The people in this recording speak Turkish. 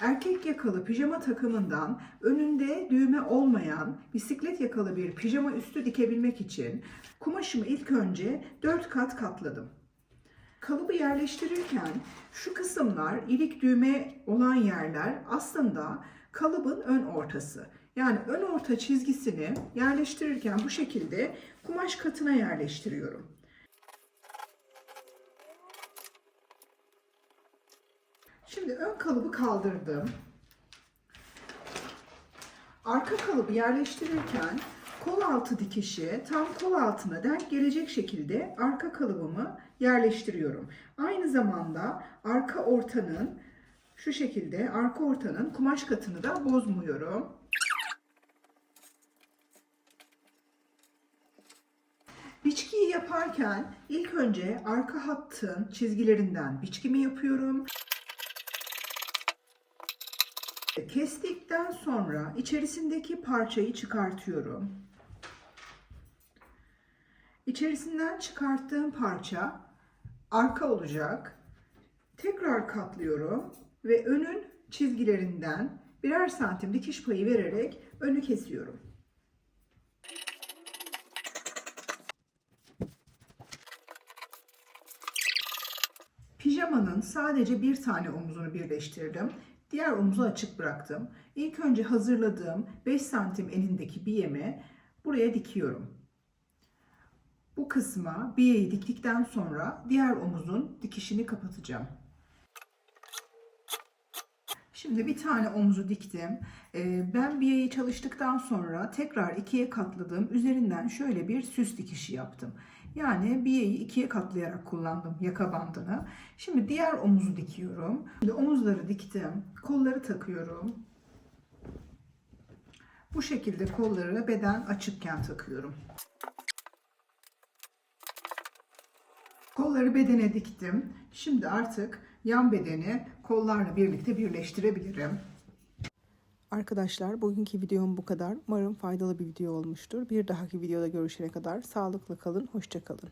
erkek yakalı pijama takımından önünde düğme olmayan bisiklet yakalı bir pijama üstü dikebilmek için kumaşımı ilk önce 4 kat katladım. Kalıbı yerleştirirken şu kısımlar ilik düğme olan yerler aslında kalıbın ön ortası. Yani ön orta çizgisini yerleştirirken bu şekilde kumaş katına yerleştiriyorum. Şimdi ön kalıbı kaldırdım. Arka kalıbı yerleştirirken kol altı dikişi tam kol altına denk gelecek şekilde arka kalıbımı yerleştiriyorum. Aynı zamanda arka ortanın şu şekilde arka ortanın kumaş katını da bozmuyorum. Biçkiyi yaparken ilk önce arka hattın çizgilerinden biçkimi yapıyorum. Kestikten sonra içerisindeki parçayı çıkartıyorum. İçerisinden çıkarttığım parça arka olacak. Tekrar katlıyorum ve önün çizgilerinden birer santim dikiş payı vererek önü kesiyorum. Pijamanın sadece bir tane omuzunu birleştirdim. Diğer omuzu açık bıraktım. İlk önce hazırladığım 5 santim enindeki biyemi buraya dikiyorum. Bu kısma biyeyi diktikten sonra diğer omuzun dikişini kapatacağım. Şimdi bir tane omuzu diktim. Ee, Ben biyeyi çalıştıktan sonra tekrar ikiye katladım. Üzerinden şöyle bir süs dikişi yaptım. Yani biyeyi ikiye katlayarak kullandım yaka bandını. Şimdi diğer omuzu dikiyorum. Şimdi omuzları diktim. Kolları takıyorum. Bu şekilde kolları beden açıkken takıyorum. Kolları bedene diktim. Şimdi artık yan bedeni kollarla birlikte birleştirebilirim. Arkadaşlar bugünkü videom bu kadar. Umarım faydalı bir video olmuştur. Bir dahaki videoda görüşene kadar sağlıklı kalın, hoşça kalın.